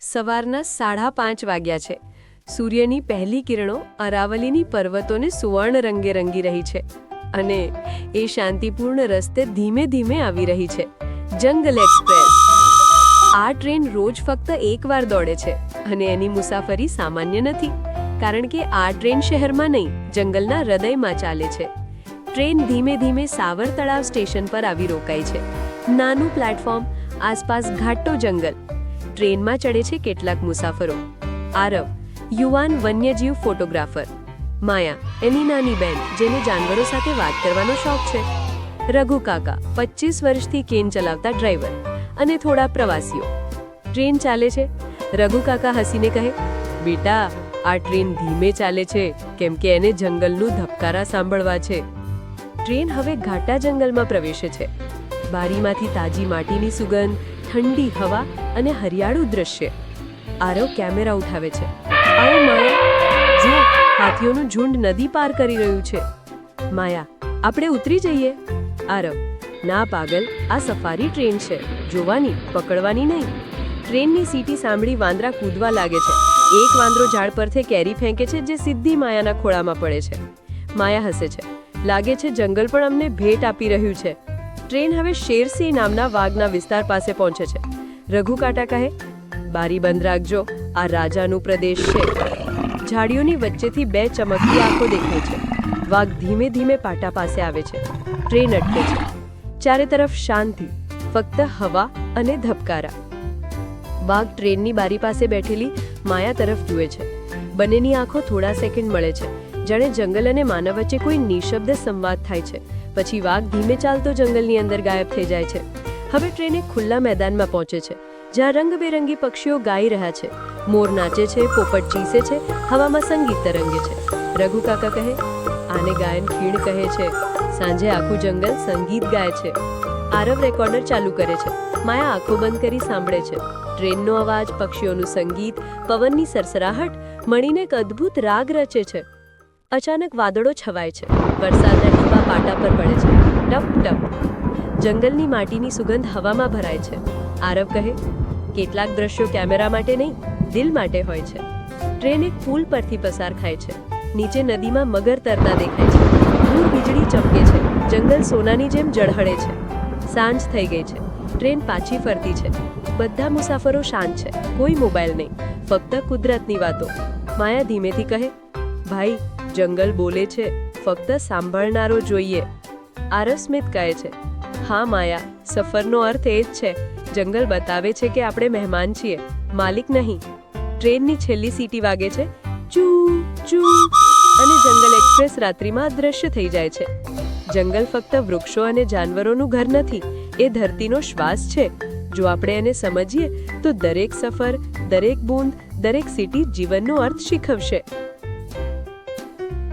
સવારના સાડા પાંચ વાગ્યા છે. સૂર્યની પહેલી કિરણો અરાવલીની પર્વતોને સુવર્ણ રંગે રંગી રહી છે અને એ શાંતિપૂર્ણ રસ્તે ધીમે ધીમે આવી રહી છે. જંગલ એક્સપ્રેસ. આ ટ્રેન રોજ ફક્ત એકવાર દોડે છે અને એની મુસાફરી સામાન્ય નથી, કારણ કે આ ટ્રેન શહેરમાં નહીં, જંગલના હૃદયમાં ચાલે છે. ટ્રેન ધીમે ધીમે સાવર તળાવ સ્ટેશન પર આવી રોકાય છે. નાનું પ્લેટફોર્મ, આસપાસ ઘાટો જંગલ ટ્રેનમાં ચડે છે કેટલાક મુસાફરો. આરવ, યુવાન વન્યજીવ ફોટોગ્રાફર. માયા, એની નાની બેન, જેને જાનવરો સાથે વાત કરવાનો શોખ છે. રઘુ કાકા પચીસ વર્ષથી કેન ચલાવતા ડ્રાઈવર અને થોડા પ્રવાસીઓ. ટ્રેન ચાલે છે. રઘુ કાકા હસીને કહે, બેટા, આ ટ્રેન ધીમે ચાલે છે, કેમ કે એને જંગલનું ધબકારા સાંભળવા છે. ટ્રેન હવે ઘાટા જંગલમાં પ્રવેશે છે. બારીમાંથી તાજી માટીની સુગંધ ઠંડી હવા અને હરિયાળું દ્રશ્ય. આરવ કેમેરા ઉઠાવે છે. આવો માયા જો હાથીઓનું ઝુંડ નદી પાર કરી રહ્યું છે. માયા, આપણે ઉતરી જઈએ. આરવ, ના પાગલ, આ સફારી ટ્રેન છે. જોવાની, પકડવાની નહીં. ટ્રેનની સીટી સાંભળી વાંદરા કૂદવા લાગે છે. એક વાંદરો ઝાડ પરથી કેરી ફેંકે છે જે સીધી માયાના ખોળામાં પડે છે. માયા હસે છે. લાગે છે જંગલ પણ અમને ભેટ આપી રહ્યું છે. ટ્રેન હવે શેરસિંહ નામના વાઘના વિસ્તાર પાસે પહોંચે છે. રઘુ કાટા કહે, બારી બંધ રાખજો. આ રાજાનું પ્રદેશ છે. ઝાડીઓની વચ્ચેથી બે ચમકતી આંખો દેખાય છે. વાઘ ધીમે ધીમે પાટા પાસે આવે છે. ટ્રેન અટકે છે. ચારે તરફ શાંતિ, ફક્ત હવા અને ધબકારા. વાઘ ટ્રેનની બારી પાસે બેઠેલી માયા તરફ જુએ છે. બંનેની આંખો થોડા સેકન્ડ મળે છે, જાણે જંગલ અને માનવ વચ્ચે કોઈ નિશબ્દ સંવાદ થાય છે. પછી વાઘ ધીમે ચાલતો જંગલની અંદર ગાયબ થઈ જાય છે. હવે ટ્રેન એક ખુલ્લા મેદાનમાં પહોંચે છે, જ્યાં રંગબેરંગી પક્ષીઓ ગાઈ રહ્યા છે. મોર નાચે છે, પોપટ ચીસે છે, હવામાં સંગીત તરંગે છે. રઘુ કાકા કહે, આને ગાયન ખીણ કહે છે. સાંજે આખું જંગલ સંગીત ગાય છે. આરવ રેકોર્ડર ચાલુ કરે છે. માયા આંખો બંધ કરી સાંભળે છે. ટ્રેનનો અવાજ, પક્ષીઓનું સંગીત, પવનની સરસરાહટ મળીને એક અદ્ભુત રાગ રચે છે. અચાનક વાદળો છવાય છે. વરસાદના ટીપા પાટા પર પડે છે. ટપ ટપ. જંગલની માટીની સુગંધ હવામાં ભરાય છે. આરવ કહે, કેટલાક દ્રશ્યો કેમેરા માટે નહીં, દિલ માટે હોય છે. ટ્રેન એક પુલ પરથી પસાર થાય છે. નીચે નદીમાં મગર તરતા દેખાય છે. દૂર વીજળી ચમકે છે. જંગલ સોનાની જેમ જળહળે છે. સાંજ થઈ ગઈ છે. ટ્રેન પાછી ફરતી છે. બધા મુસાફરો શાંત છે. કોઈ મોબાઈલ નહીં. ફક્ત કુદરતની વાતો. માયા ધીમેથી કહે, ભાઈ જંગલ બોલે છે, ફક્ત સાંભળનારો જોઈએ. આરસ્મિત કહે છે, હા માયા, સફરનો અર્થ એ જ છે. જંગલ બતાવે છે કે આપણે મહેમાન છીએ, માલિક નહીં. ટ્રેનની છેલ્લી સીટી વાગે છે, ચૂ ચૂ, અને જંગલ એક્સપ્રેસ રાત્રિમાં અદ્રશ્ય થઈ જાય છે. જંગલ ફક્ત વૃક્ષો અને જાનવરોનું ઘર નથી, એ ધરતીનો શ્વાસ છે. જો આપણે એને સમજીએ, તો દરેક સફર, દરેક બૂંદ, દરેક સિટી જીવનનો અર્થ શીખવશે.